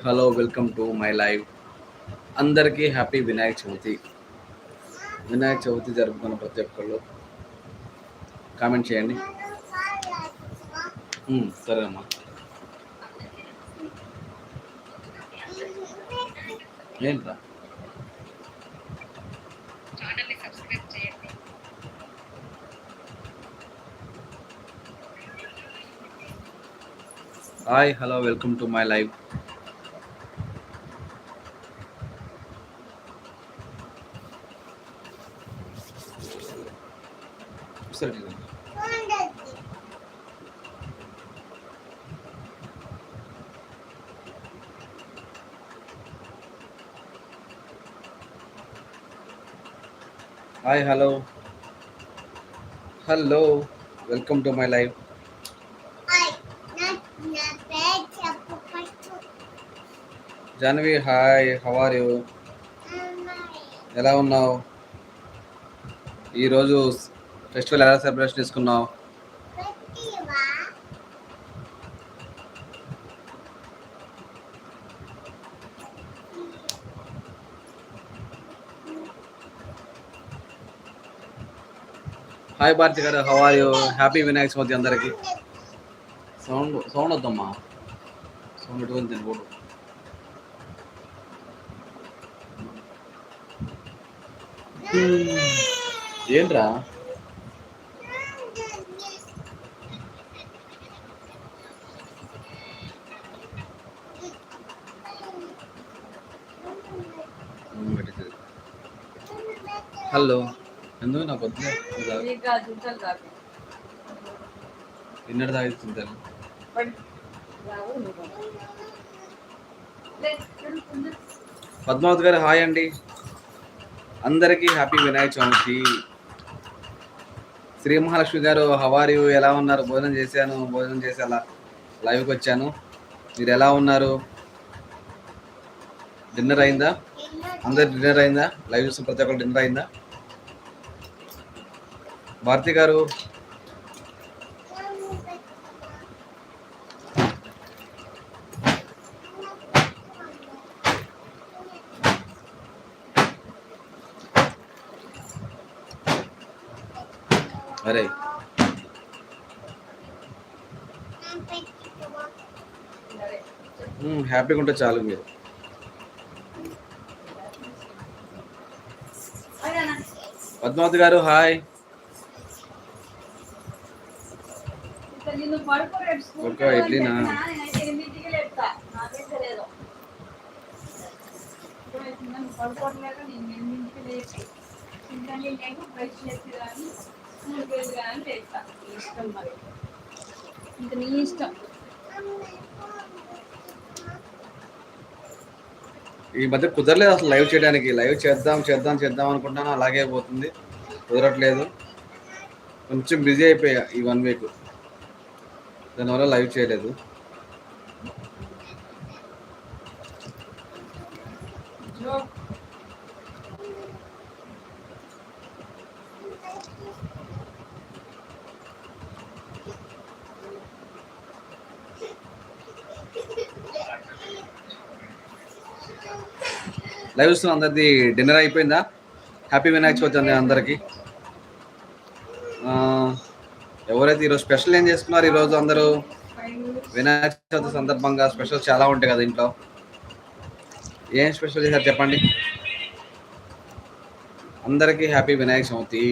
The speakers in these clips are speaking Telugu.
Hello welcome to my live అందరికీ హ్యాపీ వినాయక చవితి. వినాయక చవితి జరుపుకున్న ప్రతి ఒక్కళ్ళు కామెంట్ చేయండి. ఉమ్, సరేనమ్మా. ఏంట్రా? Hi hello welcome to my live సరే hi hello. Hello welcome to my live. Janvi hi how are you? ఎలా ఉన్నావు? ఈరోజు ఫెస్టివల్ ఎలా సెలబ్రేషన్ చేసుకున్నావు? Hi Bharathi garu how are you happy Vinayaka Chavithi అందరికి. సౌండ్ సౌండ్ వద్దమ్మా. సౌండ్ ఎటువంటి తినకూడదు. ఏంట్రా? హలో ఎందుకు నాకు వద్దు? తిన్నడు తాగి. తింటాను పద్మావతి గారు హాయ్ అండి. అందరికీ happy Vinayaka Chavithi. Shri Mahalakshmi garu how are ఎలా ఉన్నారు? భోజనం చేశాను భోజనం చేసి అలా లైవ్కి వచ్చాను. మీరు ఎలా ఉన్నారు? డిన్నర్ అయిందా? అందరు డిన్నర్ అయిందా? లైవ్ చూసిన ప్రతి ఒక్కరు డిన్నర్ అయిందా? భారతి గారు. అరే. హ్యాపీగా ఉంటే చాలు మీరు. పద్మావతి గారు హాయ్. ఒక ఇడ్లీనా? ఇంక నీ ఇష్టం ఈ మధ్య కుదరలేదు అసలు లైవ్ చేయడానికి. లైవ్ చేద్దాం చేద్దాం చేద్దాం అనుకుంటాను. అలాగే పోతుంది. కుదరట్లేదు. కొంచెం బిజీ అయిపోయా ఈ వన్ వీక్ దానివల్ల లైవ్ చేయలేదు. లైవ్ చూస్తున్న అందరిది డిన్నర్ అయిపోయిందా? హ్యాపీ వినాయక చవితి అండి అందరికి. ఎవరైతే ఈరోజు స్పెషల్ ఏం చేసుకున్నారు ఈరోజు అందరూ? వినాయక చవితి సందర్భంగా స్పెషల్ చాలా ఉంటాయి కదా ఇంట్లో. ఏం స్పెషల్ చేశారు చెప్పండి? అందరికీ హ్యాపీ వినాయక చవితి.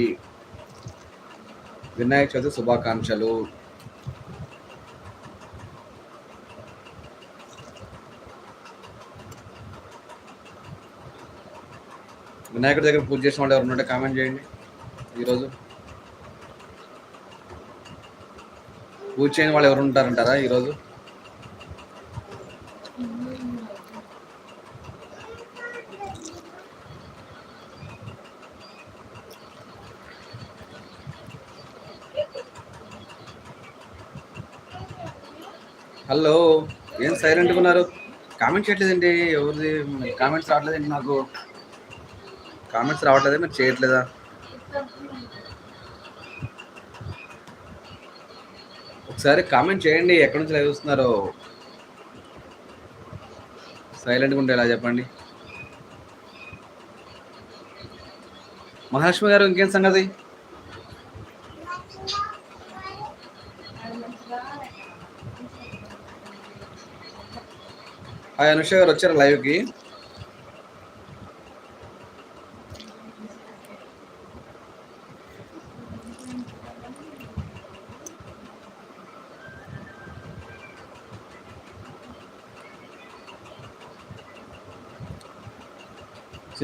వినాయక చవితి శుభాకాంక్షలు. వినాయకుడి దగ్గర పూజ చేసిన వాళ్ళు ఎవరు ఉంటే కామెంట్ చేయండి ఈరోజు. పూజ చేయని వాళ్ళు ఎవరు ఉంటారంటారా ఈరోజు? హలో ఏం సైలెంట్గా ఉన్నారు? కామెంట్ చేయట్లేదండి ఎవరిది? కామెంట్స్ రావట్లేదండి నాకు. కామెంట్స్ రావట్లేదా? మీరు చేయట్లేదా? ఒకసారి కామెంట్ చేయండి ఎక్కడి నుంచి లైవ్ చూస్తున్నారో సైలెంట్గా ఉంటే ఎలా చెప్పండి? మహాలక్ష్మి గారు ఇంకేం సంగతి? హాయ్ అనుష గారు వచ్చారు లైవ్కి?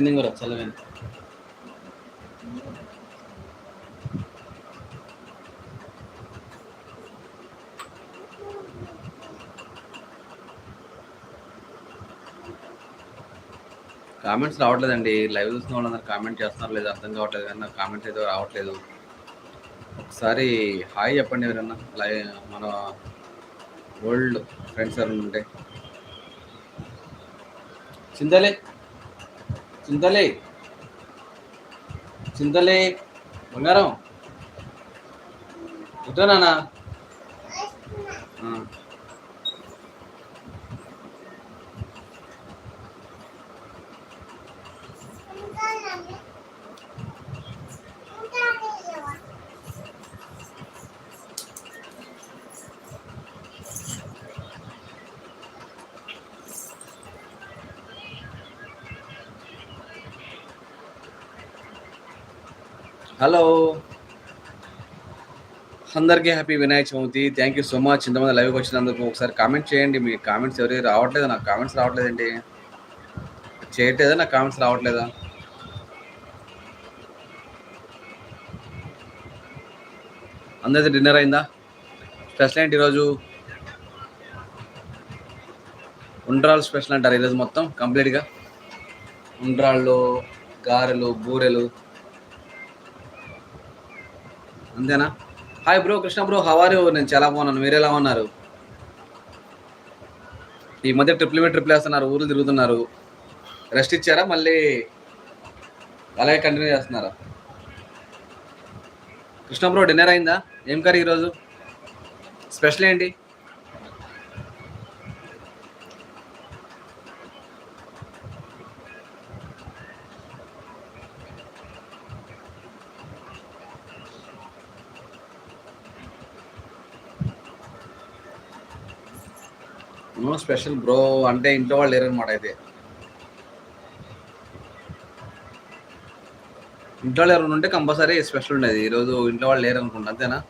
సింగింగ్ కూడా చల్లగాని కామెంట్స్ రావట్లేదండి. లైవ్ చూసిన వాళ్ళందరూ కామెంట్ చేస్తున్నారు లేదు అర్థం కావట్లేదు కానీ నాకు కామెంట్స్ అయితే రావట్లేదు. ఒకసారి హాయ్ చెప్పండి ఎవరన్నా. లైవ్ మన ఓల్డ్ ఫ్రెండ్స్ ఎవరైనా ఉంటే. చింతలే. చింతలే. చింతలే. బంగారం. ఇట్లా నాన్న? హలో అందరికీ happy Vinayaka Chavithi. Thank you so much ఇంతమంది లైవ్కి వచ్చినందుకు ఒకసారి కామెంట్ చేయండి. మీ కామెంట్స్ ఎవరి రావట్లేదు? నాకు కామెంట్స్ రావట్లేదండి. చేయట్లేదా? నాకు కామెంట్స్ రావట్లేదా? అందరిది డిన్నర్ అయిందా? స్పెషల్ ఏంటి ఈరోజు? ఉండ్రాలు స్పెషల్ అంటారు ఈరోజు మొత్తం కంప్లీట్గా ఉండ్రాళ్ళు గారెలు బూరెలు. అంతేనా hi bro Krishna bro how are నేను చాలా బాగున్నాను. మీరు ఎలా ఉన్నారు? ఈ మధ్య ట్రిప్లు మీద ట్రిప్లు వేస్తున్నారు ఊర్లు తిరుగుతున్నారు. రెస్ట్ ఇచ్చారా? మళ్ళీ అలాగే కంటిన్యూ చేస్తున్నారా? కృష్ణ బ్రో డిన్నర్ అయిందా? ఏం కర్రీ ఈరోజు? స్పెషల్ ఏంటి నో స్పెషల్ బ్రో అంటే ఇంట్లో వాళ్ళు లేరు అయితే. ఇంట్లో వాళ్ళు ఎవరైనా ఉంటే కంపల్సరీ స్పెషల్ ఉండేది. ఈరోజు ఇంట్లో వాళ్ళు లేరు అనుకుంటా అంతేనా?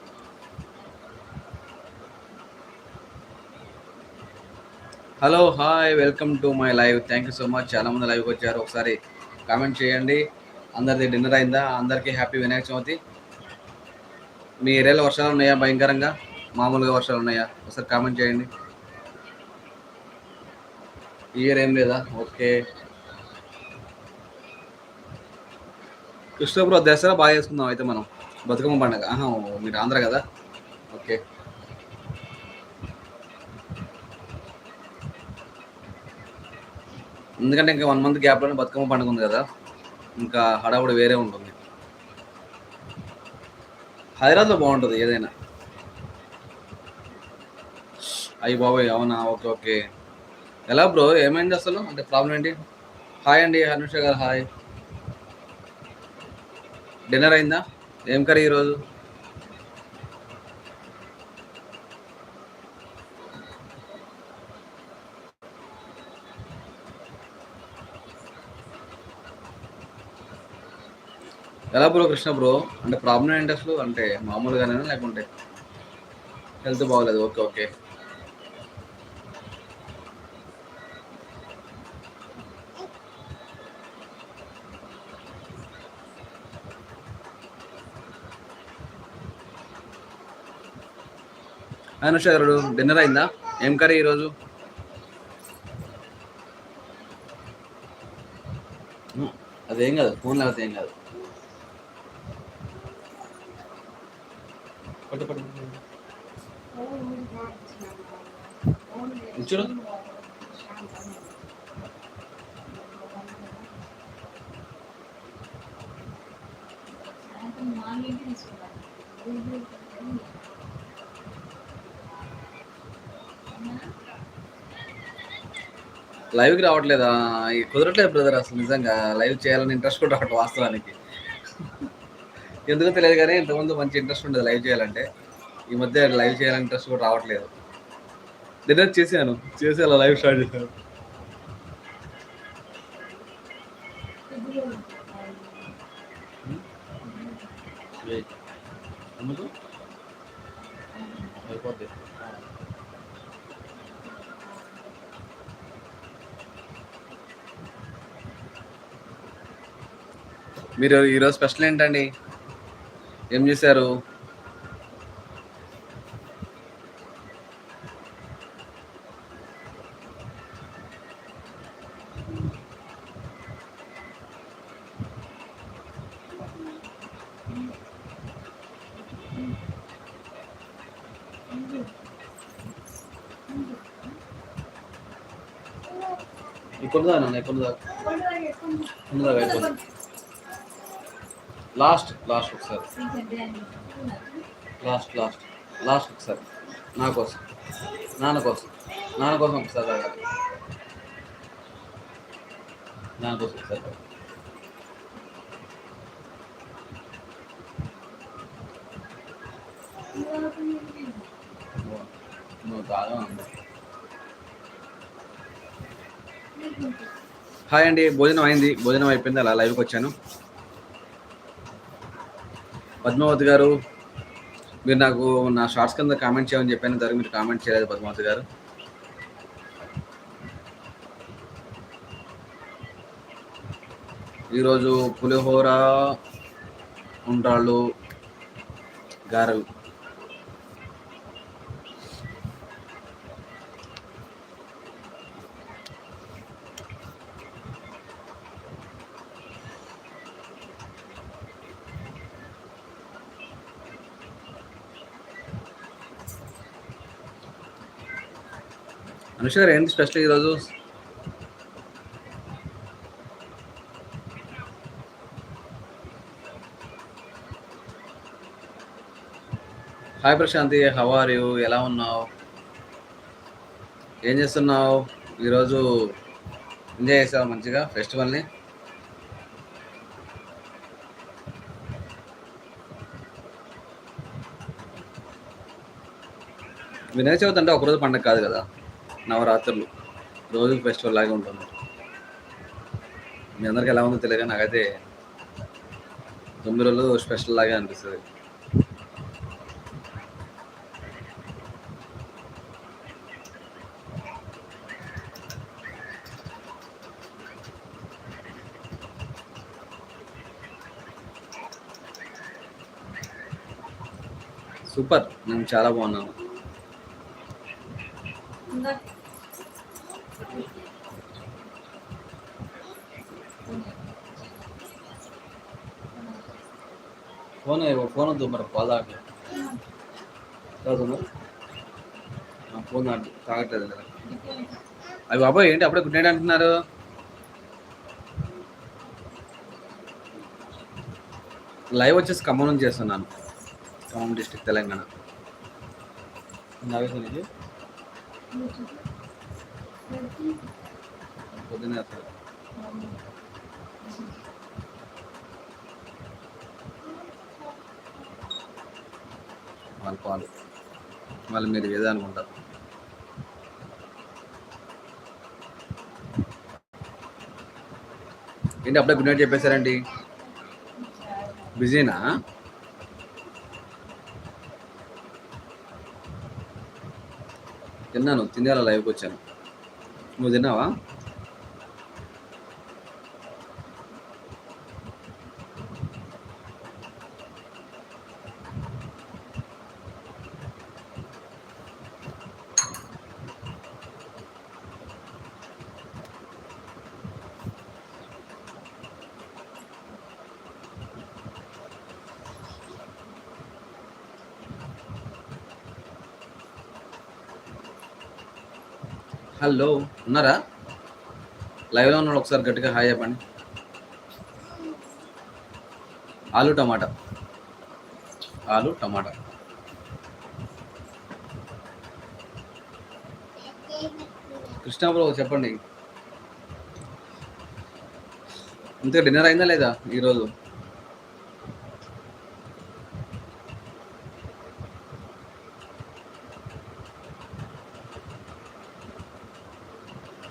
Hello hi welcome to my live. Thank you so much. చాలా మంది లైవ్కి వచ్చారు. ఒకసారి కామెంట్ చేయండి. అందరిది డిన్నర్ అయిందా? అందరికీ హ్యాపీ వినాయక చవితి. మీ ఏరియాలో వర్షాలు ఉన్నాయా? భయంకరంగా? మామూలుగా వర్షాలు ఉన్నాయా? ఒకసారి కామెంట్ చేయండి. ఇయర్ ఏం లేదా? ఓకే. కృష్ణపురం దసరా బాగా చేసుకుందాం అయితే మనం. బతుకమ్మ పండుగ. ఆహా మీరు ఆంధ్ర కదా? ఓకే. ఎందుకంటే ఇంకా వన్ మంత్ గ్యాప్లోనే బతుకమ్మ పండుగ ఉంది కదా. ఇంకా హడావుడి వేరే ఉంటుంది. హైదరాబాద్లో బాగుంటుంది ఏదైనా. అయ్యి బాబాయ్ అవునా? Okay okay. ఎలా బ్రో ఏమైంది అసలు? అంటే ప్రాబ్లం ఏంటి? హాయ్ అండి హనుష గారు హాయ్ డిన్నర్ అయిందా? ఏం కర్రీ ఈరోజు? ఎలా బ్రో కృష్ణ బ్రో అంటే ప్రాబ్లం ఏంటి అసలు? అంటే మామూలుగానే లేకుంటే? హెల్త్ బాగోలేదు. ఓకే ఓకే అనుష గారు డిన్నర్ అయిందా? ఏం కర్రీ ఈరోజు? అదేం కాదు ఫోన్ లేకపోతే ఏం కాదు. పట్టు ఇచ్చుడు లైవ్కి రావట్లేదా? కుదరట్లేదు బ్రదర్ అసలు నిజంగా. లైవ్ చేయాలని ఇంట్రెస్ట్ కూడా రావట్లేదు వాస్తవానికి. ఎందుకో తెలియదు కానీ ఇంతకుముందు మంచి ఇంట్రెస్ట్ ఉండదు లైవ్ చేయాలంటే. ఈ మధ్య లైవ్ చేయాలని ఇంట్రెస్ట్ కూడా రావట్లేదు. డిన్నర్ చేశాను. చేసి అలా లైవ్ స్టార్ట్ చేశాను. మీరు ఈరోజు స్పెషల్ ఏంటండి? ఏం చేశారు? ఇప్పుడు దాకా ఇప్పుడు దాకా అయిపోతుంది లాస్ట్ లాస్ట్ ఒకసారి. లాస్ట్ లాస్ట్ లాస్ట్ ఒకసారి. నా కోసం. నాన్న కోసం. నాన్న కోసం ఒకసారి తాగాలి నాన్న కోసం ఒకసారి నువ్వు తాగా హాయ్ అండి భోజనం అయింది. భోజనం అయిపోయింది అలా లైవ్కి వచ్చాను. పద్మావతి గారు మీరు నాకు నా షార్ట్స్ కింద కామెంట్ చేయమని చెప్పాను దానికి మీరు కామెంట్ చేయలేదు పద్మావతి గారు. ఈరోజు పులిహోర ఉండ్రాళ్ళు గారెలు. అనుష గారు ఏంటి స్పెషల్ ఈరోజు? Hi Prashanthi how are you ఎలా ఉన్నావు? ఏం చేస్తున్నావు? ఈరోజు ఎంజాయ్ చేసావు మంచిగా? ఫెస్టివల్ని? వినాయక చవితి అంటే ఒకరోజు పండగ కాదు కదా? నవరాత్రులు. రోజుకి ఫెస్టివల్ లాగే ఉంటుంది. మీ అందరికి ఎలా ఉందో తెలియదు నాకైతే తొమ్మిది రోజులు స్పెషల్ లాగే అనిపిస్తుంది. సూపర్. నేను చాలా బాగున్నాను ఫోన్ ఫోన్ వద్దు మరి కాల్ తాగట్లేదు మరి ఫోన్ తాగట్లేదు కదా అవి బాబాయ్ ఏంటి అప్పుడే గుడ్ నైట్ అంటున్నారు? లైవ్ వచ్చేసి ఖమ్మం నుంచి చేస్తున్నాను. ఖమ్మం డిస్టిక్ తెలంగాణ. నాగేశ్వర వాళ్ళ పాలు మళ్ళీ మీరు ఏదో అనుకుంటారు. ఏంటి అప్పుడే గుడ్ నైట్ చెప్పేశారండి? బిజీనా? తిన్నాను తినేలా లైవ్కి వచ్చాను. నువ్వు తిన్నావా? హలో ఉన్నారా? లైవ్లో ఉన్నాడు ఒకసారి గట్టిగా హాయ్ చెప్పండి. ఆలు టమాటా. ఆలు టమాటా. కృష్ణాపురం చెప్పండి. ఇంతగా డిన్నర్ అయిందా లేదా ఈరోజు?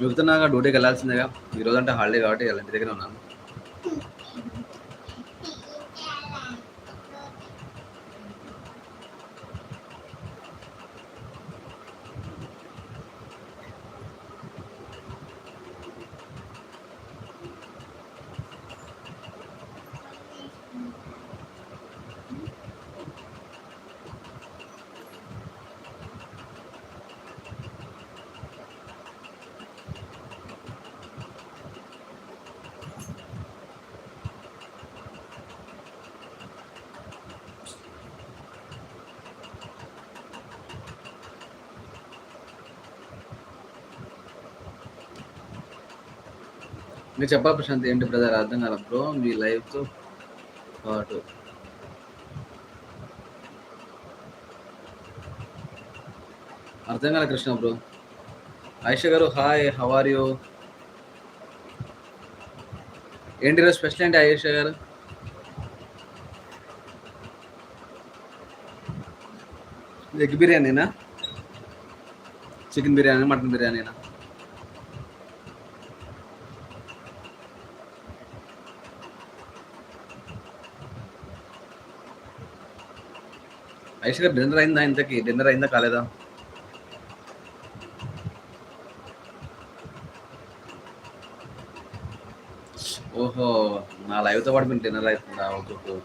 చెబుతున్నాగా డ్యూటీకి వెళ్ళాల్సిందేగా ఈరోజు అంటే హాలిడే కాబట్టి వాళ్ళ ఇంటి దగ్గర ఉన్నాను. మీరు చెప్పాలి ప్రశాంత్ ఏంటి బ్రదర్ అర్థం కాల బ్రో మీ లైఫ్తో పాటు. అర్థం కాల కృష్ణ బ్రో ఆయిష గారు హాయ్ హవార్ యూ ఏంటి ఈరోజు స్పెషల్ ఏంటి ఆయిష గారు? ఎగ్ బిర్యానీనా? చికెన్ బిర్యానీ మటన్ బిర్యానీనా? ఐష్ గారు డిన్నర్ అయిందా ఇంతకి? డిన్నర్ అయిందా కాలేదా? ఓహో నా లైవ్తో పాటు మీకు డిన్నర్ అవుతుందా ఓకే ఓకే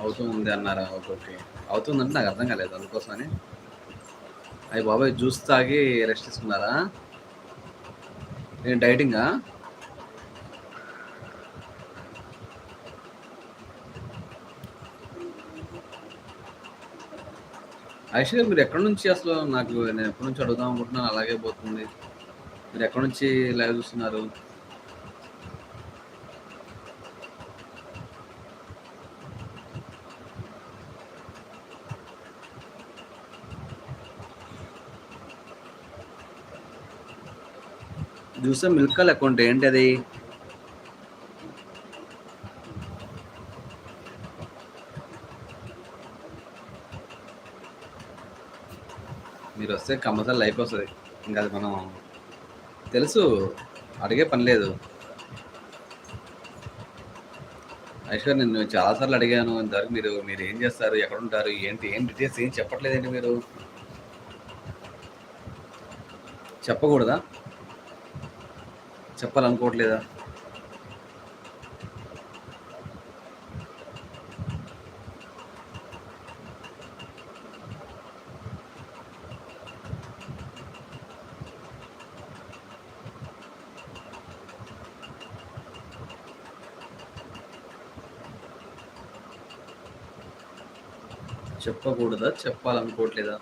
అవుతూ ఉంది అన్నారా? Okay okay. అవుతుందంటే నాకు అర్థం కాలేదు అందుకోసమని. అయ్యి బాబాయ్ జ్యూస్ తాగి రెస్ట్ తీసుకున్నారా? నేను డైటింగా ఐశ్వర్య మీరు ఎక్కడి నుంచి అసలు నాకు నేను ఎప్పటి నుంచి అడుగుదాం అనుకుంటున్నాను? అలాగే పోతుంది. మీరు ఎక్కడి నుంచి లైవ్ చూస్తున్నారు? చూసే మిల్క్ అకౌంట్ ఏంటి అది మీరు వస్తే కంపల్సరీ లైఫ్ వస్తుంది. ఇంకా అది మనం తెలుసు అడిగే పని లేదు. ఐశ్వర్ నేను చాలాసార్లు అడిగాను ఇంతవరకు మీరు మీరు ఏం చేస్తారు ఎక్కడ ఉంటారు ఏంటి ఏం డీటెయిల్స్ ఏం చెప్పట్లేదండి మీరు? చెప్పకూడదా? చెప్పాలనుకోవట్లేదా? చెప్పకూడదా? చెప్పాలనుకోవట్లేదా?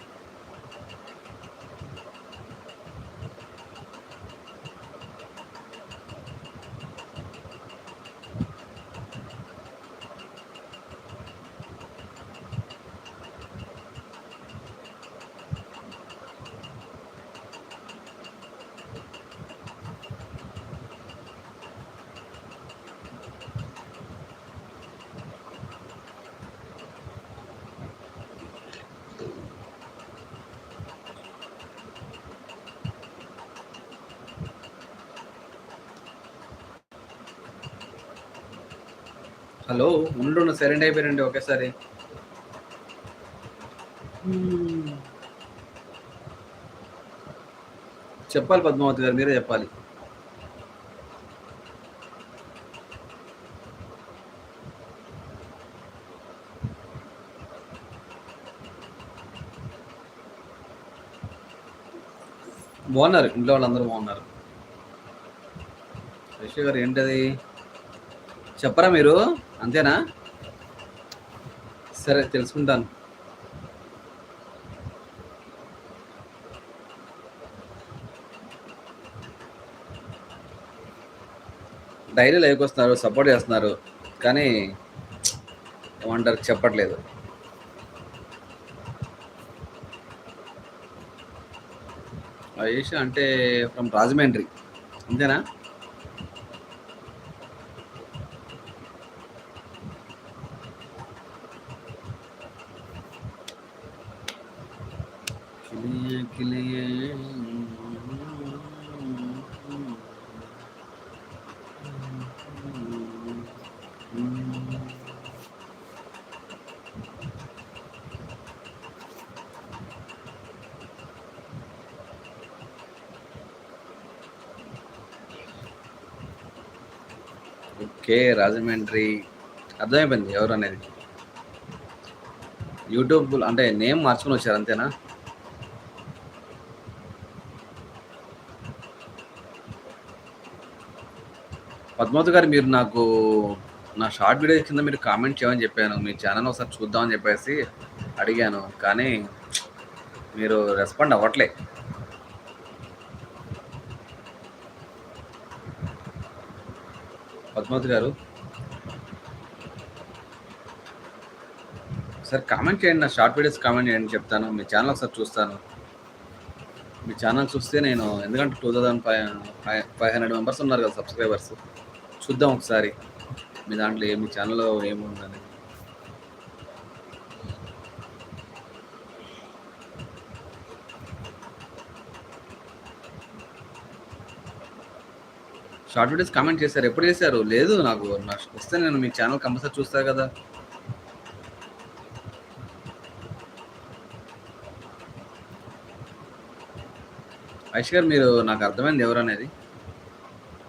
హలో ఉండు సరెండ్ అయిపోయారండి ఒకేసారి. చెప్పాలి పద్మావతి గారు మీరే చెప్పాలి. బాగున్నారు ఇంట్లో వాళ్ళందరూ బాగున్నారు. రిషి గారు ఏంటది? చెప్పరా మీరు? అంతేనా? సరే తెలుసుకుంటాను. డైలీ లైవ్కి వస్తున్నారు సపోర్ట్ చేస్తున్నారు కానీ ఏమంటారు చెప్పట్లేదు. ఆయేష అంటే ఫ్రమ్ రాజమండ్రి. అంతేనా? ఓకే రాజమండ్రి. అర్థమైపోయింది ఎవరు అనేది. యూట్యూబ్ అంటే నేమ్ మార్చుకుని వచ్చారు అంతేనా? పద్మావతి గారు మీరు నాకు నా షార్ట్ వీడియో కింద మీరు కామెంట్ చేయమని చెప్పాను. మీ ఛానల్ ఒకసారి చూద్దామని చెప్పేసి అడిగాను. కానీ మీరు రెస్పాండ్ అవ్వట్లే. పద్మావతి గారు. సార్ కామెంట్ చేయండి. నా షార్ట్ వీడియోస్ కామెంట్ చేయండి చెప్తాను. మీ ఛానల్ ఒకసారి చూస్తాను. మీ ఛానల్ చూస్తే నేను ఎందుకంటే two thousand five five five hundred members ఉన్నారు కదా సబ్స్క్రైబర్స్ చూద్దాం ఒకసారి. మీ దాంట్లో ఏ మీ ఛానల్లో ఏముందని? షార్ట్ వీడియోస్ కామెంట్ చేశారు. ఎప్పుడు చేశారు? లేదు నాకు నాకు వస్తే నేను మీ ఛానల్ కంపల్సరీ చూస్తా కదా. ఐష్ గారు మీరు నాకు అర్థమైంది ఎవరు అనేది.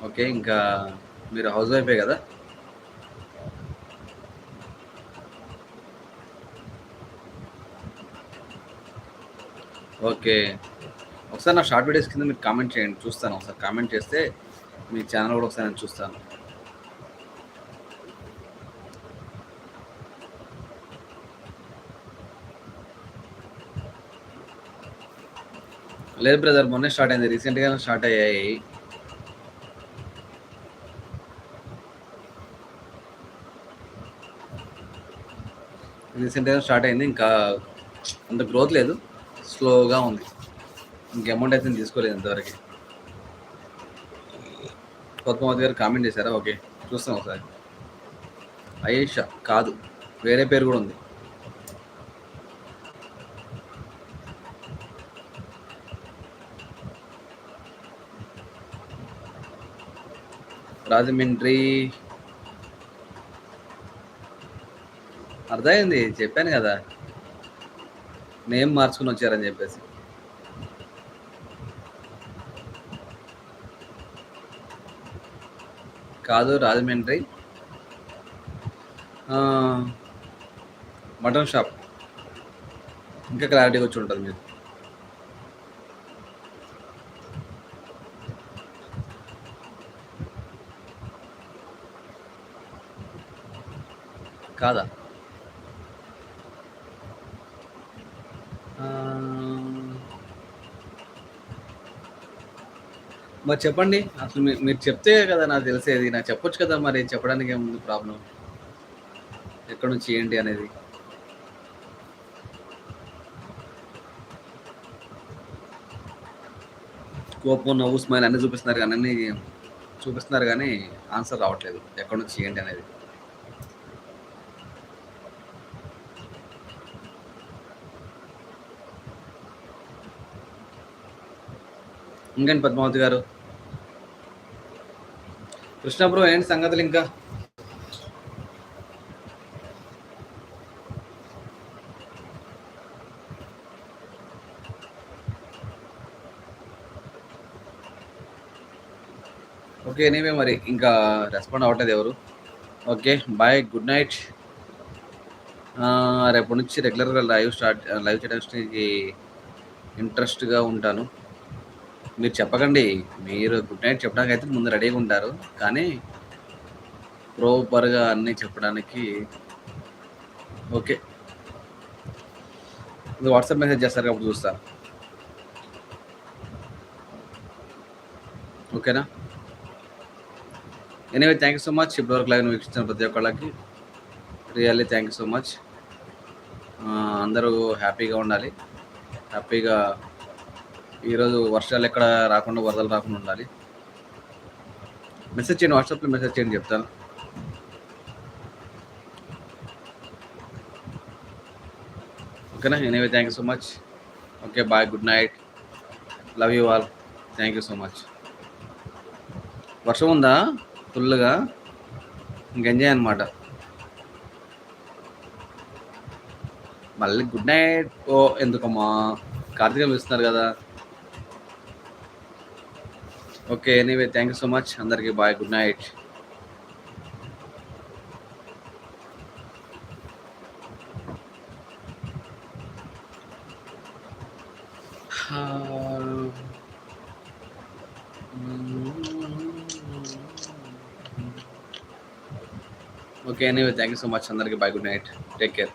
ఓకే ఇంకా మీరు హౌస్ వైఫే కదా. ఓకే. ఒకసారి నా షార్ట్ వీడియోస్ కింద మీరు కామెంట్ చేయండి. చూస్తాను. ఒకసారి కామెంట్ చేస్తే మీ ఛానల్ కూడా ఒకసారి నేను చూస్తాను. లేదు బ్రదర్ మొన్నే స్టార్ట్ అయింది. రీసెంట్గా స్టార్ట్ అయ్యాయి. రీసెంట్గా స్టార్ట్ అయింది. ఇంకా అంత గ్రోత్ లేదు. స్లోగా ఉంది. ఇంక అమౌంట్ అయితే తీసుకోలేదు ఇంతవరకు. పద్మావతి గారు కామెంట్ చేశారా? ఓకే చూస్తాం ఒకసారి. అయేషా కాదు వేరే పేరు కూడా ఉంది. రాజమండ్రి. అర్థమైంది చెప్పాను కదా. నేమ్ మార్చుకుని వచ్చారని చెప్పేసి. కాదు రాజమండ్రి. Mutton shop. ఇంకా క్లారిటీగా వచ్చి ఉంటుంది మీరు. కాదా? మరి చెప్పండి. అసలు మీరు మీరు చెప్తే కదా నాకు తెలిసేది. నాకు చెప్పొచ్చు కదా మరి చెప్పడానికి ఏముంది ప్రాబ్లం? ఎక్కడి నుంచి ఏంటి అనేది? కోపం నవ్వు స్మైల్ అన్నీ చూపిస్తున్నారు కానీ అన్నీ చూపిస్తున్నారు కానీ ఆన్సర్ రావట్లేదు. ఎక్కడ నుంచి ఏంటి అనేది? ఇంకేంటి పద్మావతి గారు? కృష్ణ బ్రో ఏంటి సంగతులు ఇంకా? ఓకే ఎనీవే మరి ఇంకా రెస్పాండ్ అవ్వట్లేదు ఎవరు. ఓకే బాయ్ గుడ్ నైట్ రేపటి నుంచి రెగ్యులర్గా లైవ్ స్టార్ట్ లైవ్ చేయడానికి ఇంట్రెస్ట్గా ఉంటాను. మీరు చెప్పకండి. మీరు గుడ్ నైట్ చెప్పడానికి అయితే ముందు రెడీగా ఉంటారు. కానీ ప్రోపర్గా అన్నీ చెప్పడానికి ఓకే. ఇది వాట్సాప్ మెసేజ్ చేస్తారు కాబట్టి చూస్తా. ఓకేనా? Anyway thank you so much. ఇప్పటివరకు లైవ్ వీక్షించిన ప్రతి ఒక్కళ్ళకి. Really thank you so much. అందరూ హ్యాపీగా ఉండాలి. హ్యాపీగా ఈరోజు వర్షాలు ఎక్కడ రాకుండా వరదలు రాకుండా ఉండాలి. మెసేజ్ చేయండి వాట్సాప్లో మెసేజ్ చేయండి చెప్తాను. ఓకేనా anyway thank you so much okay bye good night love you all thank you so much వర్షం ఉందా? ఫుల్గా ఇంక ఎంజాయ్ అనమాట మళ్ళీ గుడ్ నైట్ ఓ ఎందుకమ్మా? కార్తీకం ఇస్తున్నారు కదా. Okay anyway thank you so much అందరికీ bye good night okay anyway thank you so much అందరికీ bye good night take care